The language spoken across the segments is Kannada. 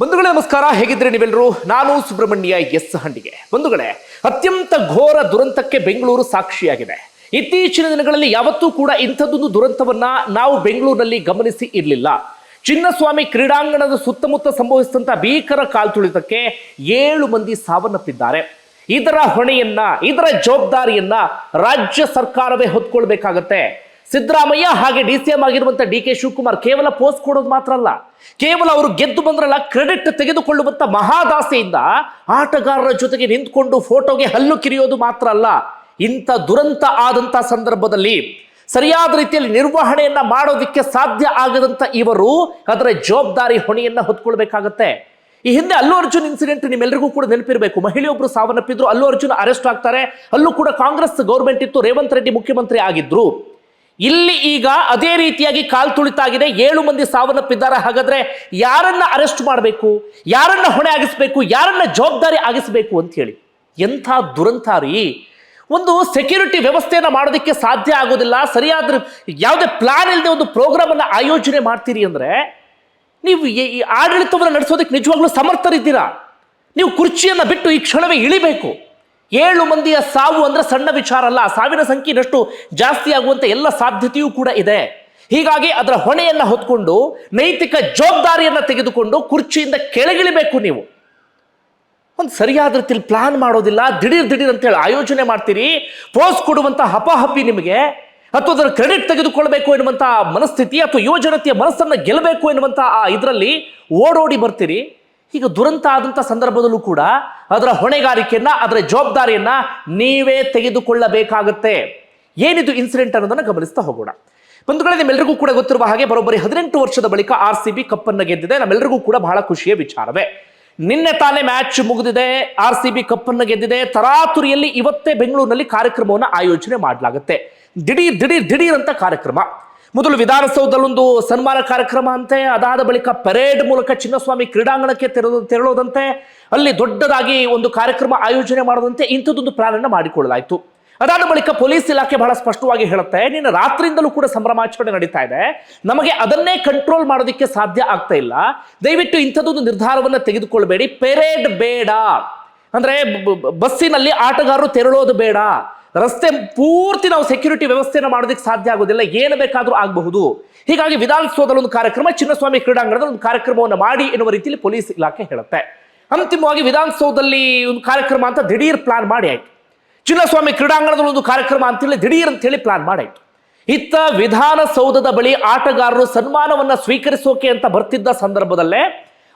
ಬಂಧುಗಳೇ, ನಮಸ್ಕಾರ. ಹೇಗಿದ್ರೆ ನೀವೆಲ್ಲರೂ? ನಾನು ಸುಬ್ರಹ್ಮಣ್ಯ ಎಸ್ ಹಂಡಿಗೆ ಬಂಧುಗಳೇ, ಅತ್ಯಂತ ಘೋರ ದುರಂತಕ್ಕೆ ಬೆಂಗಳೂರು ಸಾಕ್ಷಿಯಾಗಿದೆ. ಇತ್ತೀಚಿನ ದಿನಗಳಲ್ಲಿ ಯಾವತ್ತೂ ಕೂಡ ಇಂಥದ್ದೊಂದು ದುರಂತವನ್ನ ನಾವು ಬೆಂಗಳೂರಿನಲ್ಲಿ ಗಮನಿಸಿ ಇರಲಿಲ್ಲ. ಚಿನ್ನಸ್ವಾಮಿ ಕ್ರೀಡಾಂಗಣದ ಸುತ್ತಮುತ್ತ ಸಂಭವಿಸಿದಂತ ಭೀಕರ ಕಾಲ್ತುಳಿತಕ್ಕೆ ಏಳು ಮಂದಿ ಸಾವನ್ನಪ್ಪಿದ್ದಾರೆ. ಇದರ ಹೊಣೆಯನ್ನ, ಇದರ ಜವಾಬ್ದಾರಿಯನ್ನ ರಾಜ್ಯ ಸರ್ಕಾರವೇ ಹೊತ್ಕೊಳ್ಬೇಕಾಗತ್ತೆ. ಸಿದ್ದರಾಮಯ್ಯ ಹಾಗೆ ಡಿ ಸಿ ಎಂ ಆಗಿರುವಂಥ ಡಿ ಕೆ ಶಿವಕುಮಾರ್ ಕೇವಲ ಪೋಸ್ಟ್ ಕೊಡೋದು ಮಾತ್ರ ಅಲ್ಲ, ಕೇವಲ ಅವರು ಗೆದ್ದು ಬಂದ್ರಲ್ಲ ಕ್ರೆಡಿಟ್ ತೆಗೆದುಕೊಳ್ಳುವಂತ ಮಹಾದಾಸೆಯಿಂದ ಆಟಗಾರರ ಜೊತೆಗೆ ನಿಂತ್ಕೊಂಡು ಫೋಟೋಗೆ ಹಲ್ಲು ಕಿರಿಯೋದು ಮಾತ್ರ ಅಲ್ಲ, ಇಂಥ ದುರಂತ ಆದಂಥ ಸಂದರ್ಭದಲ್ಲಿ ಸರಿಯಾದ ರೀತಿಯಲ್ಲಿ ನಿರ್ವಹಣೆಯನ್ನ ಮಾಡೋದಕ್ಕೆ ಸಾಧ್ಯ ಆಗದಂತ ಇವರು ಅದರ ಜವಾಬ್ದಾರಿ ಹೊಣೆಯನ್ನ ಹೊತ್ಕೊಳ್ಬೇಕಾಗತ್ತೆ. ಈ ಹಿಂದೆ ಅಲ್ಲು ಅರ್ಜುನ್ ಇನ್ಸಿಡೆಂಟ್ ನಿಮ್ಮೆಲ್ಲರಿಗೂ ಕೂಡ ನೆನಪಿರಬೇಕು. ಮಹಿಳೆಯೊಬ್ಬರು ಸಾವನ್ನಪ್ಪಿದ್ರು, ಅಲ್ಲು ಅರ್ಜುನ್ ಅರೆಸ್ಟ್ ಆಗ್ತಾರೆ, ಅಲ್ಲೂ ಕೂಡ ಕಾಂಗ್ರೆಸ್ ಗೌರ್ಮೆಂಟ್ ಇತ್ತು, ರೇವಂತ್ ರೆಡ್ಡಿ ಮುಖ್ಯಮಂತ್ರಿ ಆಗಿದ್ರು. ಇಲ್ಲಿ ಈಗ ಅದೇ ರೀತಿಯಾಗಿ ಕಾಲ್ ತುಳಿತಾಗಿದೆ. ಏಳು ಮಂದಿ ಸಾವನ್ನಪ್ಪಿದ್ದಾರೆ. ಹಾಗಾದ್ರೆ ಯಾರನ್ನ ಅರೆಸ್ಟ್ ಮಾಡಬೇಕು? ಯಾರನ್ನ ಹೊಣೆ ಆಗಿಸ್ಬೇಕು? ಯಾರನ್ನ ಜವಾಬ್ದಾರಿ ಆಗಿಸ್ಬೇಕು ಅಂತ ಹೇಳಿ. ಎಂಥ ದುರಂತಾರಿ ಒಂದು ಸೆಕ್ಯೂರಿಟಿ ವ್ಯವಸ್ಥೆಯನ್ನ ಮಾಡೋದಕ್ಕೆ ಸಾಧ್ಯ ಆಗೋದಿಲ್ಲ. ಸರಿಯಾದ ಯಾವುದೇ ಪ್ಲಾನ್ ಇಲ್ಲದೆ ಒಂದು ಪ್ರೋಗ್ರಾಮ್ ಅನ್ನ ಆಯೋಜನೆ ಮಾಡ್ತೀರಿ ಅಂದ್ರೆ ನೀವು ಈ ಆಡಳಿತವನ್ನು ನಡೆಸೋದಕ್ಕೆ ನಿಜವಾಗ್ಲೂ ಸಮರ್ಥರಿದ್ದೀರಾ? ನೀವು ಕುರ್ಚಿಯನ್ನು ಬಿಟ್ಟು ಈ ಕ್ಷಣವೇ ಇಳಿಬೇಕು. ಏಳು ಮಂದಿಯ ಸಾವು ಅಂದ್ರೆ ಸಣ್ಣ ವಿಚಾರ ಅಲ್ಲ. ಸಾವಿನ ಸಂಖ್ಯೆ ಇನ್ನಷ್ಟು ಜಾಸ್ತಿ ಆಗುವಂಥ ಎಲ್ಲ ಸಾಧ್ಯತೆಯೂ ಕೂಡ ಇದೆ. ಹೀಗಾಗಿ ಅದರ ಹೊಣೆಯನ್ನ ಹೊತ್ಕೊಂಡು, ನೈತಿಕ ಜವಾಬ್ದಾರಿಯನ್ನ ತೆಗೆದುಕೊಂಡು ಕುರ್ಚಿಯಿಂದ ಕೆಳಗಿಳಿಬೇಕು ನೀವು. ಒಂದು ಸರಿಯಾದ ರೀತಿಯಲ್ಲಿ ಪ್ಲಾನ್ ಮಾಡೋದಿಲ್ಲ. ದಿಢೀರ್ ದಿಢೀರ್ ಅಂತೇಳಿ ಆಯೋಜನೆ ಮಾಡ್ತೀರಿ. ಪೋಸ್ ಕೊಡುವಂತ ಹಪಾಹಪಿ ನಿಮಗೆ. ಅಥವಾ ಅದರ ಕ್ರೆಡಿಟ್ ತೆಗೆದುಕೊಳ್ಬೇಕು ಎನ್ನುವಂಥ ಮನಸ್ಥಿತಿ ಅಥವಾ ಯುವಜನತೆಯ ಮನಸ್ಸನ್ನು ಗೆಲ್ಲಬೇಕು ಎನ್ನುವಂಥ ಆ ಇದರಲ್ಲಿ ಓಡೋಡಿ ಬರ್ತೀರಿ. ಈಗ ದುರಂತ ಆದಂಥ ಸಂದರ್ಭದಲ್ಲೂ ಕೂಡ ಅದರ ಹೊಣೆಗಾರಿಕೆಯನ್ನ, ಅದರ ಜವಾಬ್ದಾರಿಯನ್ನ ನೀವೇ ತೆಗೆದುಕೊಳ್ಳಬೇಕಾಗತ್ತೆ. ಏನಿದು ಇನ್ಸಿಡೆಂಟ್ ಅನ್ನೋದನ್ನು ಗಮನಿಸ್ತಾ ಹೋಗೋಣ. ಬಂಧುಗಳೇ ನಿಮ್ಮೆಲ್ಲರಿಗೂ ಕೂಡ ಗೊತ್ತಿರುವ ಹಾಗೆ ಬರೋಬ್ಬರಿ ಹದಿನೆಂಟು ವರ್ಷದ ಬಳಿಕ ಆರ್ ಸಿ ಬಿ ಕಪ್ಪನ್ನು ಗೆದ್ದಿದೆ. ನಮ್ಮೆಲ್ಲರಿಗೂ ಕೂಡ ಬಹಳ ಖುಷಿಯ ವಿಚಾರವೇ. ನಿನ್ನೆ ತಾನೇ ಮ್ಯಾಚ್ ಮುಗಿದಿದೆ. ಆರ್ ಸಿ ಬಿ ಕಪ್ಪನ್ನು ಗೆದ್ದಿದೆ. ತರಾತುರಿಯಲ್ಲಿ ಇವತ್ತೇ ಬೆಂಗಳೂರಿನಲ್ಲಿ ಕಾರ್ಯಕ್ರಮವನ್ನು ಆಯೋಜನೆ ಮಾಡಲಾಗುತ್ತೆ. ದಿಢೀರ್ ದಿಢೀರ್ ದಿಢೀರ್ ಅಂತ ಕಾರ್ಯಕ್ರಮ. ಮೊದಲು ವಿಧಾನಸೌಧದಲ್ಲೊಂದು ಸನ್ಮಾನ ಕಾರ್ಯಕ್ರಮ ಅಂತೆ, ಅದಾದ ಬಳಿಕ ಪರೇಡ್ ಮೂಲಕ ಚಿನ್ನಸ್ವಾಮಿ ಕ್ರೀಡಾಂಗಣಕ್ಕೆ ತೆರಳು, ತೆರಳೋದಂತೆ, ಅಲ್ಲಿ ದೊಡ್ಡದಾಗಿ ಒಂದು ಕಾರ್ಯಕ್ರಮ ಆಯೋಜನೆ ಮಾಡೋದಂತೆ ಇಂಥದ್ದೊಂದು ಪ್ರಾರಂಭ ಮಾಡಿಕೊಳ್ಳಲಾಯಿತು. ಅದಾದ ಬಳಿಕ ಪೊಲೀಸ್ ಇಲಾಖೆ ಬಹಳ ಸ್ಪಷ್ಟವಾಗಿ ಹೇಳುತ್ತೆ, ನಿನ್ನ ರಾತ್ರಿಯಿಂದಲೂ ಕೂಡ ಸಂಭ್ರಮಾಚರಣೆ ನಡೀತಾ ಇದೆ, ನಮಗೆ ಅದನ್ನೇ ಕಂಟ್ರೋಲ್ ಮಾಡೋದಕ್ಕೆ ಸಾಧ್ಯ ಆಗ್ತಾ ಇಲ್ಲ, ದಯವಿಟ್ಟು ಇಂಥದ್ದೊಂದು ನಿರ್ಧಾರವನ್ನು ತೆಗೆದುಕೊಳ್ಬೇಡಿ ಪೆರೇಡ್ ಬೇಡ. ಅಂದ್ರೆ ಬಸ್ಸಿನಲ್ಲಿ ಆಟಗಾರರು ತೆರಳೋದು ಬೇಡ. ರಸ್ತೆ ಪೂರ್ತಿ ನಾವು ಸೆಕ್ಯೂರಿಟಿ ವ್ಯವಸ್ಥೆಯನ್ನು ಮಾಡೋದಕ್ಕೆ ಸಾಧ್ಯ ಆಗೋದಿಲ್ಲ, ಏನು ಬೇಕಾದರೂ ಆಗಬಹುದು. ಹೀಗಾಗಿ ವಿಧಾನಸೌಧದಲ್ಲಿ ಒಂದು ಕಾರ್ಯಕ್ರಮ, ಚಿನ್ನಸ್ವಾಮಿ ಕ್ರೀಡಾಂಗಣದಲ್ಲಿ ಒಂದು ಕಾರ್ಯಕ್ರಮವನ್ನು ಮಾಡಿ ಎನ್ನುವ ರೀತಿಯಲ್ಲಿ ಪೊಲೀಸ್ ಇಲಾಖೆ ಹೇಳುತ್ತೆ. ಅಂತಿಮವಾಗಿ ವಿಧಾನಸೌಧದಲ್ಲಿ ಒಂದು ಕಾರ್ಯಕ್ರಮ ಅಂತ ದಿಢೀರ್ ಪ್ಲಾನ್ ಮಾಡಿ ಆಯ್ತು. ಚಿನ್ನಸ್ವಾಮಿ ಕ್ರೀಡಾಂಗಣದಲ್ಲಿ ಒಂದು ಕಾರ್ಯಕ್ರಮ ಅಂತೇಳಿ ದಿಢೀರ್ ಅಂತೇಳಿ ಪ್ಲಾನ್ ಮಾಡಾಯ್ತು ಇತ್ತ ವಿಧಾನಸೌಧದ ಬಳಿ ಆಟಗಾರರು ಸನ್ಮಾನವನ್ನ ಸ್ವೀಕರಿಸೋಕೆ ಅಂತ ಬರ್ತಿದ್ದ ಸಂದರ್ಭದಲ್ಲೇ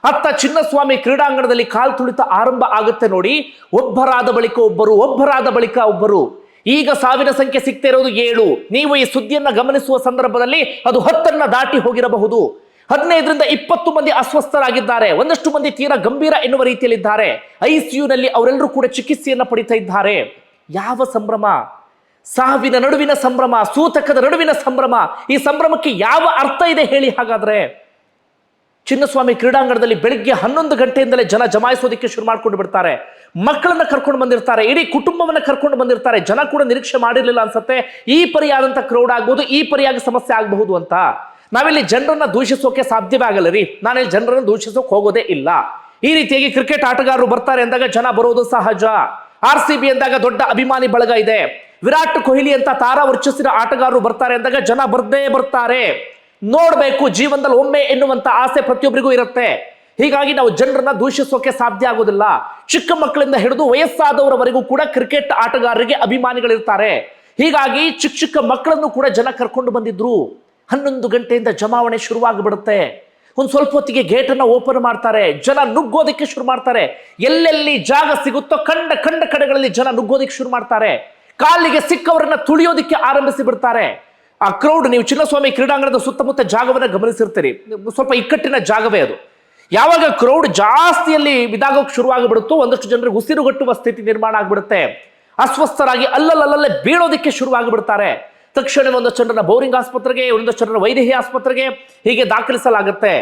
ಅತ್ತ ಚಿನ್ನಸ್ವಾಮಿ ಕ್ರೀಡಾಂಗಣದಲ್ಲಿ ಕಾಲ್ ತುಳಿತ ಆರಂಭ ಆಗುತ್ತೆ ನೋಡಿ, ಒಬ್ಬರಾದ ಬಳಿಕ ಒಬ್ಬರು, ಒಬ್ಬರಾದ ಬಳಿಕ ಒಬ್ಬರು. ಈಗ ಸಾವಿನ ಸಂಖ್ಯೆ ಸಿಗ್ತಾ ಇರೋದು ಏಳು. ನೀವು ಈ ಸುದ್ದಿಯನ್ನು ಗಮನಿಸುವ ಸಂದರ್ಭದಲ್ಲಿ ಅದು ಹತ್ತನ್ನ ದಾಟಿ ಹೋಗಿರಬಹುದು. ಹದಿನೈದರಿಂದ ಇಪ್ಪತ್ತು ಮಂದಿ ಅಸ್ವಸ್ಥರಾಗಿದ್ದಾರೆ. ಒಂದಷ್ಟು ಮಂದಿ ತೀರಾ ಗಂಭೀರ ಎನ್ನುವ ರೀತಿಯಲ್ಲಿದ್ದಾರೆ. ಐಸಿಯುನಲ್ಲಿ ಅವರೆಲ್ಲರೂ ಕೂಡ ಚಿಕಿತ್ಸೆಯನ್ನು ಪಡಿತಾ ಇದ್ದಾರೆ. ಯಾವ ಸಂಭ್ರಮ? ಸಾವಿನ ನಡುವಿನ ಸಂಭ್ರಮ, ಸೂತಕದ ನಡುವಿನ ಸಂಭ್ರಮ. ಈ ಸಂಭ್ರಮಕ್ಕೆ ಯಾವ ಅರ್ಥ ಇದೆ ಹೇಳಿ ಹಾಗಾದ್ರೆ? ಚಿನ್ನಸ್ವಾಮಿ ಕ್ರೀಡಾಂಗಣದಲ್ಲಿ ಬೆಳಿಗ್ಗೆ ಹನ್ನೊಂದು ಗಂಟೆಯಿಂದಲೇ ಜನ ಜಮಾಯಿಸೋದಕ್ಕೆ ಶುರು ಮಾಡ್ಕೊಂಡು ಬಿಡ್ತಾರೆ. ಮಕ್ಕಳನ್ನ ಕರ್ಕೊಂಡು ಬಂದಿರ್ತಾರೆ. ಇಡೀ ಕುಟುಂಬವನ್ನ ಕರ್ಕೊಂಡು ಬಂದಿರ್ತಾರೆ. ಜನ ಕೂಡ ನಿರೀಕ್ಷೆ ಮಾಡಿರಲಿಲ್ಲ ಅನ್ಸತ್ತೆ. ಈ ಪರಿಯಾದಂತ ಕ್ರೌಡ್ ಆಗ್ಬೋದು, ಈ ಪರಿಯಾಗಿ ಸಮಸ್ಯೆ ಆಗಬಹುದು ಅಂತ. ನಾವಿಲ್ಲಿ ಜನರನ್ನ ದೂಷಿಸೋಕೆ ಸಾಧ್ಯವೇ ಆಗಲ್ಲ ರೀ. ನಾನಿಲ್ಲಿ ಜನರನ್ನು ದೂಷಿಸೋಕೆ ಹೋಗೋದೇ ಇಲ್ಲ. ಈ ರೀತಿಯಾಗಿ ಕ್ರಿಕೆಟ್ ಆಟಗಾರರು ಬರ್ತಾರೆ ಅಂದಾಗ ಜನ ಬರೋದು ಸಹಜ. ಆರ್ ಸಿ ಬಿ ಅಂದಾಗ ದೊಡ್ಡ ಅಭಿಮಾನಿ ಬಳಗ ಇದೆ. ವಿರಾಟ್ ಕೊಹ್ಲಿ ಅಂತ ತಾರಾ ವರ್ಚಸ್ಸಿನ ಆಟಗಾರರು ಬರ್ತಾರೆ ಅಂದಾಗ ಜನ ಬರ್ದೇ ಬರ್ತಾರೆ. ನೋಡ್ಬೇಕು, ಜೀವನದಲ್ಲಿ ಒಮ್ಮೆ ಎನ್ನುವಂತ ಆಸೆ ಪ್ರತಿಯೊಬ್ಬರಿಗೂ ಇರುತ್ತೆ. ಹೀಗಾಗಿ ನಾವು ಜನರನ್ನ ದೂಷಿಸೋಕೆ ಸಾಧ್ಯ ಆಗೋದಿಲ್ಲ. ಚಿಕ್ಕ ಮಕ್ಕಳಿಂದ ಹಿಡಿದು ವಯಸ್ಸಾದವರವರೆಗೂ ಕೂಡ ಕ್ರಿಕೆಟ್ ಆಟಗಾರರಿಗೆ ಅಭಿಮಾನಿಗಳಿರ್ತಾರೆ. ಹೀಗಾಗಿ ಚಿಕ್ಕ ಚಿಕ್ಕ ಮಕ್ಕಳನ್ನು ಕೂಡ ಜನ ಕರ್ಕೊಂಡು ಬಂದಿದ್ರು. ಹನ್ನೊಂದು ಗಂಟೆಯಿಂದ ಜಮಾವಣೆ ಶುರುವಾಗಿಬಿಡುತ್ತೆ. ಒಂದು ಸ್ವಲ್ಪ ಹೊತ್ತಿಗೆ ಗೇಟನ್ನು ಓಪನ್ ಮಾಡ್ತಾರೆ. ಜನ ನುಗ್ಗೋದಕ್ಕೆ ಶುರು ಮಾಡ್ತಾರೆ. ಎಲ್ಲೆಲ್ಲಿ ಜಾಗ ಸಿಗುತ್ತೋ ಕಂಡ ಕಂಡ ಕಡೆಗಳಲ್ಲಿ ಜನ ನುಗ್ಗೋದಕ್ಕೆ ಶುರು ಮಾಡ್ತಾರೆ. ಕಾಲಿಗೆ ಸಿಕ್ಕವರನ್ನ ತುಳಿಯೋದಕ್ಕೆ ಆರಂಭಿಸಿ ಬಿಡ್ತಾರೆ. ಆ ಕ್ರೌಡ್ ನೀವು ಚಿನ್ನಸ್ವಾಮಿ ಕ್ರೀಡಾಂಗಣದ ಸುತ್ತಮುತ್ತ ಜಾಗವನ್ನು ಗಮನಿಸಿರ್ತೀರಿ. ಸ್ವಲ್ಪ ಇಕ್ಕಟ್ಟಿನ ಜಾಗವೇ ಅದು. ಯಾವಾಗ ಕ್ರೌಡ್ ಜಾಸ್ತಿಯಲ್ಲಿ ಇದಾಗೋಕೆ ಶುರುವಾಗಿಬಿಡುತ್ತೋ ಒಂದಷ್ಟು ಜನರಿಗೆ ಉಸಿರುಗಟ್ಟುವ ಸ್ಥಿತಿ ನಿರ್ಮಾಣ ಆಗ್ಬಿಡುತ್ತೆ. ಅಸ್ವಸ್ಥರಾಗಿ ಅಲ್ಲಲ್ಲಲ್ಲೇ ಬೀಳೋದಕ್ಕೆ ಶುರುವಾಗಿಬಿಡ್ತಾರೆ. ತಕ್ಷಣ ಒಂದಷ್ಟು ಜನರನ್ನ ಬೌರಿಂಗ್ ಆಸ್ಪತ್ರೆಗೆ ಒಂದಷ್ಟು ಜನರ ವೈದೇಹಿ ಆಸ್ಪತ್ರೆಗೆ ಹೀಗೆ ದಾಖಲಿಸಲಾಗುತ್ತೆ.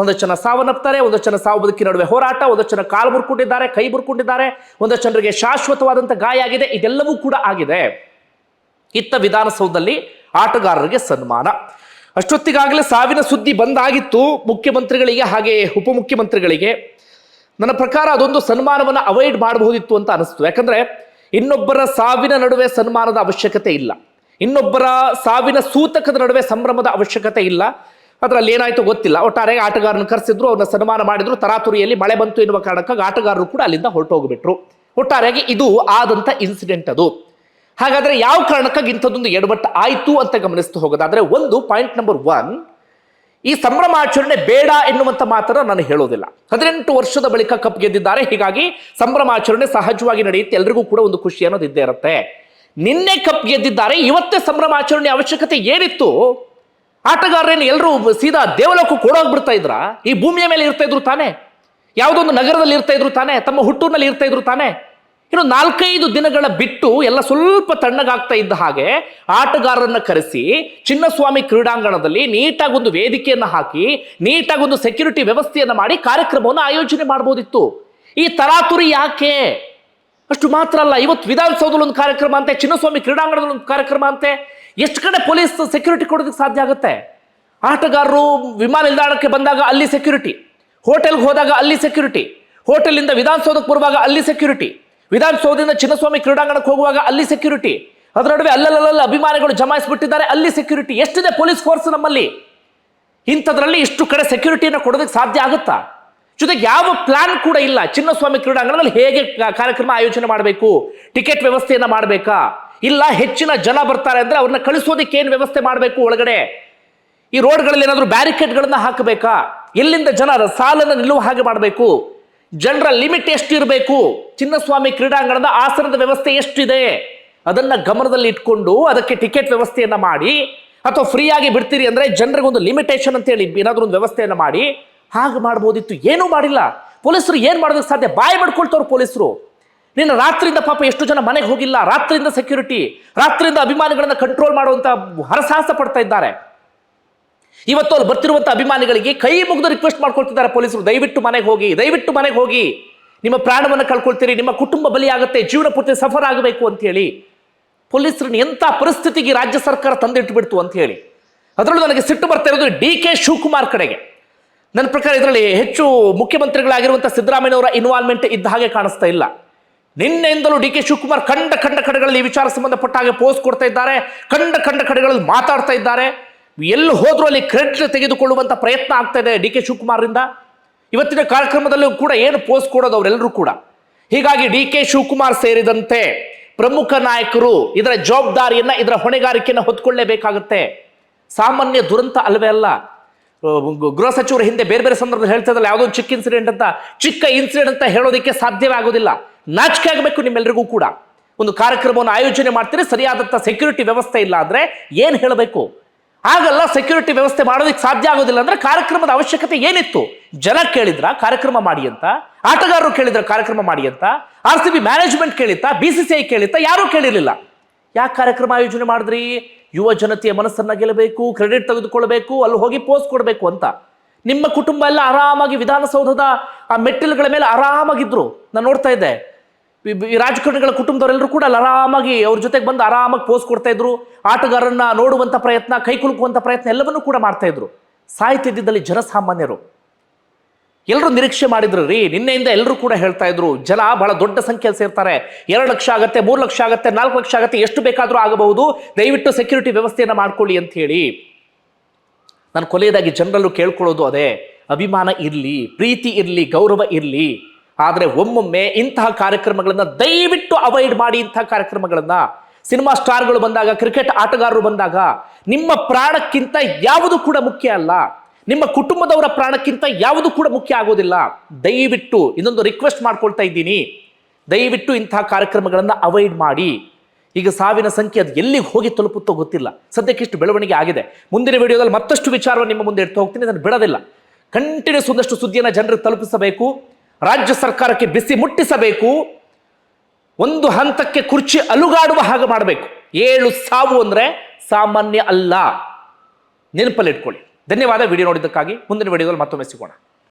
ಒಂದಷ್ಟು ಜನ ಸಾವನ್ನಪ್ತಾರೆ ಒಂದಷ್ಟು ಜನ ಸಾವು ಬದುಕಿನ ನಡುವೆ ಹೋರಾಟ ಒಂದಷ್ಟು ಜನ ಕಾಲು ಮುರ್ಕೊಂಡಿದ್ದಾರೆ, ಕೈ ಮುರ್ಕೊಂಡಿದ್ದಾರೆ ಒಂದಷ್ಟು ಜನರಿಗೆ ಶಾಶ್ವತವಾದಂಥ ಗಾಯ ಆಗಿದೆ, ಇದೆಲ್ಲವೂ ಕೂಡ ಆಗಿದೆ. ಇತ್ತ ವಿಧಾನಸೌಧದಲ್ಲಿ ಆಟಗಾರರಿಗೆ ಸನ್ಮಾನ. ಅಷ್ಟೊತ್ತಿಗಾಗಲೇ ಸಾವಿನ ಸುದ್ದಿ ಬಂದಾಗಿತ್ತು. ಮುಖ್ಯಮಂತ್ರಿಗಳಿಗೆ ಹಾಗೆ ಉಪಮುಖ್ಯಮಂತ್ರಿಗಳಿಗೆ ನನ್ನ ಪ್ರಕಾರ ಅದೊಂದು ಸನ್ಮಾನವನ್ನು ಅವಾಯ್ಡ್ ಮಾಡಬಹುದಿತ್ತು ಅಂತ ಅನಿಸ್ತು. ಯಾಕಂದ್ರೆ ಇನ್ನೊಬ್ಬರ ಸಾವಿನ ನಡುವೆ ಸನ್ಮಾನದ ಅವಶ್ಯಕತೆ ಇಲ್ಲ. ಇನ್ನೊಬ್ಬರ ಸಾವಿನ ಸೂತಕದ ನಡುವೆ ಸಂಭ್ರಮದ ಅವಶ್ಯಕತೆ ಇಲ್ಲ. ಅದರಲ್ಲಿ ಏನಾಯಿತು ಗೊತ್ತಿಲ್ಲ. ಒಟ್ಟಾರೆ ಆಟಗಾರನ ಕರೆಸಿದ್ರು, ಅವ್ರನ್ನ ಸನ್ಮಾನ ಮಾಡಿದ್ರು. ತರಾತುರಿಯಲ್ಲಿ ಮಳೆ ಬಂತು ಎನ್ನುವ ಕಾರಣಕ್ಕಾಗಿ ಆಟಗಾರರು ಕೂಡ ಅಲ್ಲಿಂದ ಹೊರಟೋಗ್ಬಿಟ್ರು. ಒಟ್ಟಾರೆಯಾಗಿ ಇದು ಆದಂತ ಇನ್ಸಿಡೆಂಟ್ ಅದು. ಹಾಗಾದ್ರೆ ಯಾವ ಕಾರಣಕ್ಕಾಗಿ ಇಂಥದ್ದೊಂದು ಎಡವಟ್ಟು ಆಯ್ತು ಅಂತ ಗಮನಿಸ್ತಾ ಹೋಗೋದಾದ್ರೆ ಒಂದು ಪಾಯಿಂಟ್ ನಂಬರ್ ಒನ್ ಈ ಸಂಭ್ರಮಾಚರಣೆ ಬೇಡ ಎನ್ನುವಂತ ಮಾತನ್ನ ನಾನು ಹೇಳೋದಿಲ್ಲ. ಹದಿನೆಂಟು ವರ್ಷದ ಬಳಿಕ ಕಪ್ ಗೆದ್ದಿದ್ದಾರೆ. ಹೀಗಾಗಿ ಸಂಭ್ರಮಾಚರಣೆ ಸಹಜವಾಗಿ ನಡೆಯುತ್ತೆ. ಎಲ್ರಿಗೂ ಕೂಡ ಒಂದು ಖುಷಿ ಅನ್ನೋದು ಇದ್ದೇ ಇರುತ್ತೆ. ನಿನ್ನೆ ಕಪ್ ಗೆದ್ದಿದ್ದಾರೆ. ಇವತ್ತೇ ಸಂಭ್ರಮಾಚರಣೆ ಅವಶ್ಯಕತೆ ಏನಿತ್ತು? ಆಟಗಾರರೇನು ಎಲ್ಲರೂ ಸೀದಾ ದೇವಲೋಕಕ್ಕೆ ಕೊಡೋಗ್ಬಿಡ್ತಾ ಇದ್ರ? ಈ ಭೂಮಿಯ ಮೇಲೆ ಇರ್ತಾ ಇದ್ರು ತಾನೇ? ಯಾವುದೊಂದು ನಗರದಲ್ಲಿ ಇರ್ತಾ ಇದ್ರು ತಾನೇ? ತಮ್ಮ ಹುಟ್ಟೂರಿನಲ್ಲಿ ಇರ್ತಾ ಇದ್ರು ತಾನೇ? ಇನ್ನು ನಾಲ್ಕೈದು ದಿನಗಳ ಬಿಟ್ಟು ಎಲ್ಲ ಸ್ವಲ್ಪ ತಣ್ಣಗಾಗ್ತಾ ಇದ್ದ ಹಾಗೆ ಆಟಗಾರರನ್ನ ಕರೆಸಿ ಚಿನ್ನಸ್ವಾಮಿ ಕ್ರೀಡಾಂಗಣದಲ್ಲಿ ನೀಟಾಗಿ ಒಂದು ವೇದಿಕೆಯನ್ನು ಹಾಕಿ ನೀಟಾಗಿ ಒಂದು ಸೆಕ್ಯೂರಿಟಿ ವ್ಯವಸ್ಥೆಯನ್ನು ಮಾಡಿ ಕಾರ್ಯಕ್ರಮವನ್ನು ಆಯೋಜನೆ ಮಾಡಬಹುದಿತ್ತು ಈ ತರಾತುರಿ ಯಾಕೆ? ಅಷ್ಟು ಮಾತ್ರ ಅಲ್ಲ, ಇವತ್ತು ವಿಧಾನಸೌಧದಲ್ಲಿ ಒಂದು ಕಾರ್ಯಕ್ರಮ ಅಂತೆ, ಚಿನ್ನಸ್ವಾಮಿ ಕ್ರೀಡಾಂಗಣದಲ್ಲಿ ಒಂದು ಕಾರ್ಯಕ್ರಮ ಅಂತೆ. ಎಷ್ಟು ಕಡೆ ಪೊಲೀಸ್ ಸೆಕ್ಯೂರಿಟಿ ಕೊಡೋದಕ್ಕೆ ಸಾಧ್ಯ ಆಗುತ್ತೆ? ಆಟಗಾರರು ವಿಮಾನ ನಿಲ್ದಾಣಕ್ಕೆ ಬಂದಾಗ ಅಲ್ಲಿ ಸೆಕ್ಯೂರಿಟಿ ಹೋಟೆಲ್ಗೆ ಹೋದಾಗ ಅಲ್ಲಿ ಸೆಕ್ಯೂರಿಟಿ ಹೋಟೆಲಿಂದ ವಿಧಾನಸೌಧಕ್ಕೆ ಬರುವಾಗ ಅಲ್ಲಿ ಸೆಕ್ಯೂರಿಟಿ ವಿಧಾನಸೌಧದಿಂದ ಚಿನ್ನಸ್ವಾಮಿ ಕ್ರೀಡಾಂಗಣಕ್ಕೆ ಹೋಗುವಾಗ ಅಲ್ಲಿ ಸೆಕ್ಯೂರಿಟಿ ಅದರ ನಡುವೆ ಅಲ್ಲಲ್ಲಲ್ಲಿ ಅಭಿಮಾನಿಗಳು ಜಮಾಯಿಸಿಬಿಟ್ಟಿದ್ದಾರೆ, ಅಲ್ಲಿ ಸೆಕ್ಯೂರಿಟಿ ಎಷ್ಟಿದೆ ಪೊಲೀಸ್ ಫೋರ್ಸ್ ನಮ್ಮಲ್ಲಿ? ಇಂಥದ್ರಲ್ಲಿ ಇಷ್ಟು ಕಡೆ ಸೆಕ್ಯೂರಿಟಿಯನ್ನು ಕೊಡೋದಕ್ಕೆ ಸಾಧ್ಯ ಆಗುತ್ತಾ? ಜೊತೆಗೆ ಯಾವ ಪ್ಲಾನ್ ಕೂಡ ಇಲ್ಲ. ಚಿನ್ನಸ್ವಾಮಿ ಕ್ರೀಡಾಂಗಣದಲ್ಲಿ ಹೇಗೆ ಕಾರ್ಯಕ್ರಮ ಆಯೋಜನೆ ಮಾಡಬೇಕು? ಟಿಕೆಟ್ ವ್ಯವಸ್ಥೆಯನ್ನು ಮಾಡಬೇಕಾ? ಇಲ್ಲ ಹೆಚ್ಚಿನ ಜನ ಬರ್ತಾರೆ ಅಂದ್ರೆ ಅವ್ರನ್ನ ಕಳಿಸೋದಕ್ಕೆ ಏನು ವ್ಯವಸ್ಥೆ ಮಾಡಬೇಕು ಒಳಗಡೆ? ಈ ರೋಡ್ಗಳಲ್ಲಿ ಏನಾದರೂ ಬ್ಯಾರಿಕೇಡ್ಗಳನ್ನು ಹಾಕಬೇಕಾ? ಎಲ್ಲಿಂದ ಜನ ಸಾಲನ್ನು ನಿಲ್ಲುವ ಹಾಗೆ ಮಾಡಬೇಕು? ಜನರ ಲಿಮಿಟ್ ಎಷ್ಟಿರಬೇಕು? ಚಿನ್ನಸ್ವಾಮಿ ಕ್ರೀಡಾಂಗಣದ ಆಸನದ ವ್ಯವಸ್ಥೆ ಎಷ್ಟಿದೆ? ಅದನ್ನ ಗಮನದಲ್ಲಿ ಇಟ್ಕೊಂಡು ಅದಕ್ಕೆ ಟಿಕೆಟ್ ವ್ಯವಸ್ಥೆಯನ್ನ ಮಾಡಿ, ಅಥವಾ ಫ್ರೀಯಾಗಿ ಬಿಡ್ತೀರಿ ಅಂದ್ರೆ ಜನರಿಗೆ ಒಂದು ಲಿಮಿಟೇಷನ್ ಅಂತ ಹೇಳಿ ಏನಾದರೂ ಒಂದು ವ್ಯವಸ್ಥೆಯನ್ನ ಮಾಡಿ, ಹಾಗೆ ಮಾಡ್ಬೋದಿತ್ತು. ಏನೂ ಮಾಡಿಲ್ಲ. ಪೊಲೀಸರು ಏನು ಮಾಡೋದಕ್ಕೆ ಸಾಧ್ಯ? ಬಾಯಿ ಮಾಡ್ಕೊಳ್ತವ್ರು ಪೊಲೀಸರು. ನಿನ್ನ ರಾತ್ರಿಯಿಂದ ಪಾಪ ಎಷ್ಟು ಜನ ಮನೆಗೆ ಹೋಗಿಲ್ಲ? ರಾತ್ರಿಯಿಂದ ಸೆಕ್ಯೂರಿಟಿ ರಾತ್ರಿಯಿಂದ ಅಭಿಮಾನಿಗಳನ್ನು ಕಂಟ್ರೋಲ್ ಮಾಡುವಂಥ ಹರಸಾಹಸ ಪಡ್ತಾ ಇದ್ದಾರೆ. ಇವತ್ತು ಅಲ್ಲಿ ಬರ್ತಿರುವಂಥ ಅಭಿಮಾನಿಗಳಿಗೆ ಕೈ ಮುಗಿದು ರಿಕ್ವೆಸ್ಟ್ ಮಾಡ್ಕೊಳ್ತಿದ್ದಾರೆ ಪೊಲೀಸರು. ದಯವಿಟ್ಟು ಮನೆಗೆ ಹೋಗಿ, ದಯವಿಟ್ಟು ಮನೆಗೆ ಹೋಗಿ. ನಿಮ್ಮ ಪ್ರಾಣವನ್ನು ಕಳ್ಕೊಳ್ತೀರಿ, ನಿಮ್ಮ ಕುಟುಂಬ ಬಲಿಯಾಗುತ್ತೆ ಜೀವನ ಪೂರ್ತಿ ಸಫರ್ ಆಗಬೇಕು ಅಂತ ಹೇಳಿ ಪೊಲೀಸರನ್ನ ಎಂಥ ಪರಿಸ್ಥಿತಿಗೆ ರಾಜ್ಯ ಸರ್ಕಾರ ತಂದಿಟ್ಬಿಡ್ತು ಅಂತ ಹೇಳಿ. ಅದರಲ್ಲೂ ನನಗೆ ಸಿಟ್ಟು ಬರ್ತಾ ಇರೋದು ಡಿ ಕೆ ಶಿವಕುಮಾರ್ ಕಡೆಗೆ. ನನ್ನ ಪ್ರಕಾರ ಇದರಲ್ಲಿ ಹೆಚ್ಚು ಮುಖ್ಯಮಂತ್ರಿಗಳಾಗಿರುವಂಥ ಸಿದ್ದರಾಮಯ್ಯನವರ ಇನ್ವಾಲ್ವ್ಮೆಂಟ್ ಇದ್ದ ಹಾಗೆ ಕಾಣಿಸ್ತಾ ಇಲ್ಲ. ನಿನ್ನೆಯಿಂದಲೂ ಡಿ ಕೆ ಶಿವಕುಮಾರ್ ಕಂಡ ಕಂಡ ಕಡೆಗಳಲ್ಲಿ ವಿಚಾರ ಸಂಬಂಧಪಟ್ಟ ಹಾಗೆ ಪೋಸ್ಟ್ ಕೊಡ್ತಾ ಇದ್ದಾರೆ ಕಂಡ ಕಂಡ ಕಡೆಗಳಲ್ಲಿ ಮಾತಾಡ್ತಾ ಇದ್ದಾರೆ. ಎಲ್ಲಿ ಹೋದರೂ ಅಲ್ಲಿ ಕ್ರೆಡಿಟ್ ತೆಗೆದುಕೊಳ್ಳುವಂತ ಪ್ರಯತ್ನ ಆಗ್ತಾ ಇದೆ ಡಿ ಕೆ ಶಿವಕುಮಾರ್ರಿಂದ. ಇವತ್ತಿನ ಕಾರ್ಯಕ್ರಮದಲ್ಲೂ ಕೂಡ ಏನು ಪೋಸ್ಟ್ ಕೊಡೋದು ಅವರೆಲ್ಲರೂ ಕೂಡ. ಹೀಗಾಗಿ ಡಿ ಕೆ ಶಿವಕುಮಾರ್ ಸೇರಿದಂತೆ ಪ್ರಮುಖ ನಾಯಕರು ಇದರ ಜವಾಬ್ದಾರಿಯನ್ನ, ಇದರ ಹೊಣೆಗಾರಿಕೆಯನ್ನು ಹೊತ್ಕೊಳ್ಳೇಬೇಕಾಗುತ್ತೆ. ಸಾಮಾನ್ಯ ದುರಂತ ಅಲ್ವೇ ಅಲ್ಲ. ಗೃಹ ಸಚಿವರ ಹಿಂದೆ ಬೇರೆ ಬೇರೆ ಸಂದರ್ಭದಲ್ಲಿ ಹೇಳ್ತಾ ಯಾವುದೋ ಚಿಕ್ಕ ಇನ್ಸಿಡೆಂಟ್ ಅಂತ, ಚಿಕ್ಕ ಇನ್ಸಿಡೆಂಟ್ ಅಂತ ಹೇಳೋದಕ್ಕೆ ಸಾಧ್ಯವೇ ಆಗೋದಿಲ್ಲ ನಾಚಿಕೆ ಆಗಬೇಕು ನಿಮ್ಮೆಲ್ಲರಿಗೂ ಕೂಡ. ಒಂದು ಕಾರ್ಯಕ್ರಮವನ್ನು ಆಯೋಜನೆ ಮಾಡ್ತೀರಿ ಸರಿಯಾದಂಥ ಸೆಕ್ಯೂರಿಟಿ ವ್ಯವಸ್ಥೆ ಇಲ್ಲ ಅಂದ್ರೆ ಏನು ಹೇಳಬೇಕು? ಆಗಲ್ಲ ಸೆಕ್ಯೂರಿಟಿ ವ್ಯವಸ್ಥೆ ಮಾಡೋದಕ್ಕೆ ಸಾಧ್ಯ ಆಗೋದಿಲ್ಲ ಅಂದ್ರೆ ಕಾರ್ಯಕ್ರಮದ ಅವಶ್ಯಕತೆ ಏನಿತ್ತು? ಜನ ಕೇಳಿದ್ರ? ಕಾರ್ಯಕ್ರಮ ಮಾಡಿ ಅಂತ? ಆಟಗಾರರು ಕೇಳಿದ್ರ ಕಾರ್ಯಕ್ರಮ ಮಾಡಿ ಅಂತ? ಆರ್ ಸಿ ಬಿ ಮ್ಯಾನೇಜ್ಮೆಂಟ್ ಕೇಳಿತ್ತಾ? ಬಿ ಸಿ ಸಿ ಐ ಕೇಳಿತ್ತಾ? ಯಾರೂ ಕೇಳಿರಲಿಲ್ಲ. ಯಾಕೆ ಕಾರ್ಯಕ್ರಮ ಆಯೋಜನೆ ಮಾಡಿದ್ರಿ? ಯುವ ಜನತೆಯ ಮನಸ್ಸನ್ನ ಗೆಲ್ಲಬೇಕು ಕ್ರೆಡಿಟ್ ತೆಗೆದುಕೊಳ್ಬೇಕು ಅಲ್ಲಿ ಹೋಗಿ ಪೋಸ್ಟ್ ಕೊಡಬೇಕು ಅಂತ. ನಿಮ್ಮ ಕುಟುಂಬ ಎಲ್ಲ ಆರಾಮಾಗಿ ವಿಧಾನಸೌಧದ ಆ ಮೆಟ್ಟಿಲುಗಳ ಮೇಲೆ ಆರಾಮಾಗಿದ್ರು. ನಾನು ನೋಡ್ತಾ ಇದ್ದೆ. ಈ- ರಾಜಕಾರಣಿಗಳ ಕುಟುಂಬದವರೆಲ್ಲರೂ ಕೂಡ ಆರಾಮಾಗಿ ಅವ್ರ ಜೊತೆಗೆ ಬಂದು ಆರಾಮಾಗಿ ಪೋಸ್ ಕೊಡ್ತಾ ಇದ್ರು, ಆಟಗಾರರನ್ನ ನೋಡುವಂಥ ಪ್ರಯತ್ನ, ಕೈ ಕುಲುಕುವಂತ ಪ್ರಯತ್ನ ಎಲ್ಲವನ್ನೂ ಕೂಡ ಮಾಡ್ತಾ ಇದ್ರು. ಸಾಹಿತ್ಯದಲ್ಲಿ ಜನಸಾಮಾನ್ಯರು. ಎಲ್ಲರೂ ನಿರೀಕ್ಷೆ ಮಾಡಿದ್ರು, ರೀ ನಿನ್ನೆಯಿಂದ ಎಲ್ಲರೂ ಕೂಡ ಹೇಳ್ತಾ ಇದ್ರು, ಜನ ಬಹಳ ದೊಡ್ಡ ಸಂಖ್ಯೆಯಲ್ಲಿ ಸೇರ್ತಾರೆ. ಎರಡು ಲಕ್ಷ ಆಗತ್ತೆ, ಮೂರು ಲಕ್ಷ ಆಗತ್ತೆ, ನಾಲ್ಕು ಲಕ್ಷ ಆಗತ್ತೆ, ಎಷ್ಟು ಬೇಕಾದರೂ ಆಗಬಹುದು. ದಯವಿಟ್ಟು ಸೆಕ್ಯೂರಿಟಿ ವ್ಯವಸ್ಥೆಯನ್ನು ಮಾಡ್ಕೊಳ್ಳಿ ಅಂತ ಹೇಳಿ. ನಾನು ಕೊಲೆಯದಾಗಿ ಜನರಲ್ಲೂ ಕೇಳ್ಕೊಳ್ಳೋದು ಅದೇ, ಅಭಿಮಾನ ಇರಲಿ, ಪ್ರೀತಿ ಇರಲಿ, ಗೌರವ ಇರಲಿ. ಆದರೆ ಒಮ್ಮೊಮ್ಮೆ ಇಂತಹ ಕಾರ್ಯಕ್ರಮಗಳನ್ನು ದಯವಿಟ್ಟು ಅವಾಯ್ಡ್ ಮಾಡಿ ಇಂತಹ ಕಾರ್ಯಕ್ರಮಗಳನ್ನು ಸಿನಿಮಾ ಸ್ಟಾರ್ಗಳು ಬಂದಾಗ ಕ್ರಿಕೆಟ್ ಆಟಗಾರರು ಬಂದಾಗ, ನಿಮ್ಮ ಪ್ರಾಣಕ್ಕಿಂತ ಯಾವುದು ಕೂಡ ಮುಖ್ಯ ಅಲ್ಲ. ನಿಮ್ಮ ಕುಟುಂಬದವರ ಪ್ರಾಣಕ್ಕಿಂತ ಯಾವುದು ಕೂಡ ಮುಖ್ಯ ಆಗೋದಿಲ್ಲ. ದಯವಿಟ್ಟು ಇನ್ನೊಂದು ರಿಕ್ವೆಸ್ಟ್ ಮಾಡ್ಕೊಳ್ತಾ ಇದ್ದೀನಿ. ದಯವಿಟ್ಟು ಇಂತಹ ಕಾರ್ಯಕ್ರಮಗಳನ್ನು ಅವಾಯ್ಡ್ ಮಾಡಿ. ಈಗ ಸಾವಿನ ಸಂಖ್ಯೆ ಅದು ಎಲ್ಲಿಗೆ ಹೋಗಿ ತಲುಪುತ್ತೋ ಗೊತ್ತಿಲ್ಲ. ಸದ್ಯಕ್ಕೆ ಇಷ್ಟು ಬೆಳವಣಿಗೆ ಆಗಿದೆ. ಮುಂದಿನ ವಿಡಿಯೋದಲ್ಲಿ ಮತ್ತಷ್ಟು ವಿಚಾರವನ್ನು ನಿಮ್ಮ ಮುಂದೆ ಇಡ್ತಾ ಹೋಗ್ತೀನಿ. ಅದನ್ನು ಬಿಡೋದಿಲ್ಲ. ಕಂಟಿನ್ಯೂಸ್ ಒಂದಷ್ಟು ಸುದ್ದಿಯನ್ನು ಜನರಿಗೆ ತಲುಪಿಸಬೇಕು. ರಾಜ್ಯ ಸರ್ಕಾರಕ್ಕೆ ಬಿಸಿ ಮುಟ್ಟಿಸಬೇಕು, ಒಂದು ಹಂತಕ್ಕೆ ಕುರ್ಚಿ ಅಲುಗಾಡುವ ಹಾಗೆ ಮಾಡಬೇಕು. ಏಳು ಸಾವು ಅಂದರೆ ಸಾಮಾನ್ಯ ಅಲ್ಲ. ನೆನಪಲ್ಲಿಟ್ಕೊಳ್ಳಿ ಧನ್ಯವಾದ. ವಿಡಿಯೋ ನೋಡಿದ್ದಕ್ಕಾಗಿ ಮುಂದಿನ ವಿಡಿಯೋದಲ್ಲಿ ಮತ್ತೊಮ್ಮೆ ಸಿಗೋಣ.